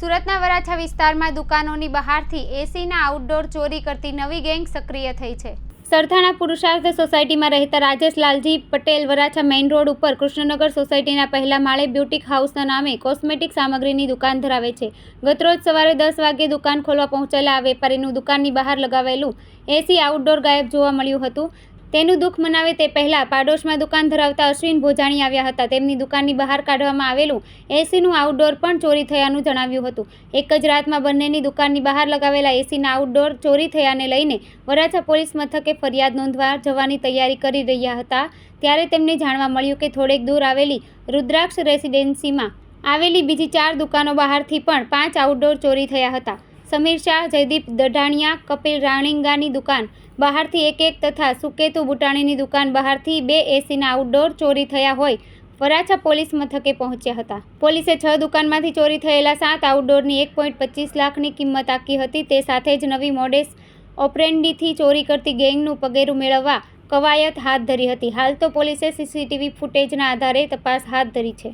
સુરતના વરાછા વિસ્તારમાં દુકાનોની બહારથી એસીના આઉટડોર ચોરી કરતી નવી ગેંગ સક્રિય થઈ છે. સરથાણા પુરુષાર્થ સોસાયટીમાં રહેતા રાજેશ લાલજી પટેલ વરાછા મેઇન રોડ ઉપર કૃષ્ણનગર સોસાયટીના પહેલા માળે બ્યુટિક હાઉસના નામે કોસ્મેટિક સામગ્રીની દુકાન ધરાવે છે. ગતરોજ સવારે દસ વાગ્યે દુકાન ખોલવા પહોંચેલા આ વેપારીનું દુકાનની બહાર લગાવેલું એસી આઉટડોર ગાયબ જોવા મળ્યું હતું. તેનું દુઃખ મનાવે તે પહેલાં પાડોશમાં દુકાન ધરાવતા અશ્વિન ભોજાણી આવ્યા હતા. તેમની દુકાનની બહાર કાઢવામાં આવેલું એસીનું આઉટડોર પણ ચોરી થયાનું જણાવ્યું હતું. એક જ રાતમાં બંનેની દુકાનની બહાર લગાવેલા એસીના આઉટડોર ચોરી થયાને લઈને વરાછા પોલીસ મથકે ફરિયાદ નોંધવા જવાની તૈયારી કરી રહ્યા હતા. ત્યારે તેમને જાણવા મળ્યું કે થોડેક દૂર આવેલી રુદ્રાક્ષ રેસિડેન્સીમાં આવેલી બીજી ચાર દુકાનો બહારથી પણ પાંચ આઉટડોર ચોરી થયા હતા. સમીર શાહ, જયદીપ દઢાણિયા, કપિલ રાણીંગાની દુકાન બહારથી એક એક તથા સુકેતુ બુટાણીની દુકાન બહારથી બે એસીના આઉટડોર ચોરી થયા હોય. વરાછા પોલીસ મથકે પહોંચ્યા હતા. પોલીસે છ દુકાનમાંથી ચોરી થયેલા સાત આઉટડોરની એક પોઈન્ટ પચીસ લાખની કિંમત આંકી હતી. તે સાથે જ નવી મોડેસ ઓપરેન્ડીથી ચોરી કરતી ગેંગનું પગેરું મેળવવા કવાયત હાથ ધરી હતી. હાલ તો પોલીસે સીસીટીવી ફૂટેજના આધારે તપાસ હાથ ધરી છે.